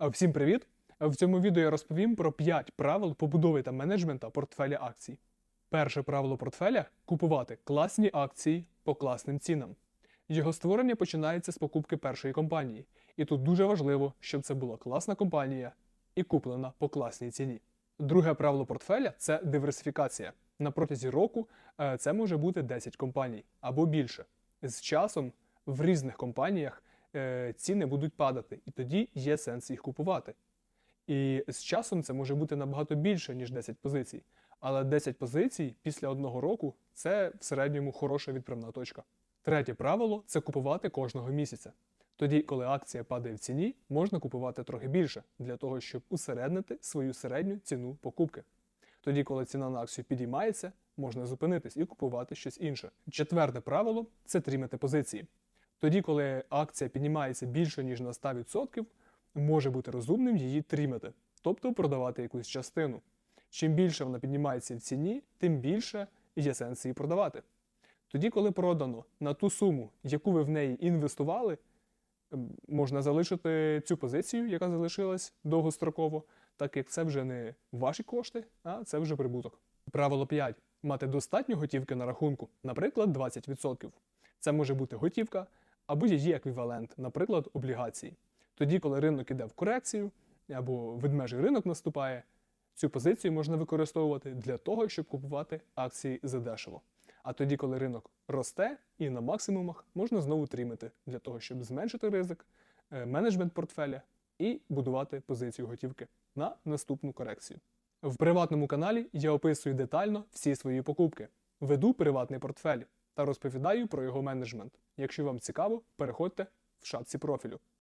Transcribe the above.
Всім привіт! В цьому відео я розповім про 5 правил побудови та менеджмента портфеля акцій. Перше правило портфеля купувати класні акції по класним цінам. Його створення починається з покупки першої компанії, і тут дуже важливо, щоб це була класна компанія і куплена по класній ціні. Друге правило портфеля це диверсифікація. На протязі року е, це може бути 10 компаній або більше. З часом в різних компаніях ціни будуть падати, і тоді є сенс їх купувати. І з часом це може бути набагато більше, ніж 10 позицій. Але 10 позицій після одного року це в середньому хороша відправна точка. Третє правило це купувати кожного місяця. Тоді, коли акція падає в ціні, можна купувати трохи більше для того, щоб усереднити свою середню ціну покупки. Тоді, коли ціна на акцію підіймається, можна зупинитись і купувати щось інше. Четверте правило це трімати позиції. Тоді, коли акція піднімається більше ніж на 100%, може бути розумним її трімати, тобто продавати якусь частину. Чим більше вона піднімається в ціні, тим більше є сенс її продавати. Тоді, коли продано на ту суму, яку ви в неї інвестували, ем, можна залишити цю позицію, яка залишилась довгостроково, так як це вже не ваші кошти, а це вже прибуток. Правило 5. Мати достатньо готівки на рахунку, наприклад, 20%. Це може бути готівка або її еквівалент, наприклад, облігації. Тоді, коли ринок іде в корекцію або ведмежий ринок наступає, цю позицію можна використовувати для того, щоб купувати акції задешево. А тоді, коли ринок росте і на максимумах, можна знову трімити для того, щоб зменшити ризик, е, менеджмент портфеля і будувати позицію готівки на наступну корекцію. В приватному каналі я описую детально всі свої покупки, веду приватний портфель та розповідаю про його менеджмент. Якщо вам цікаво, переходьте в шапці профілю.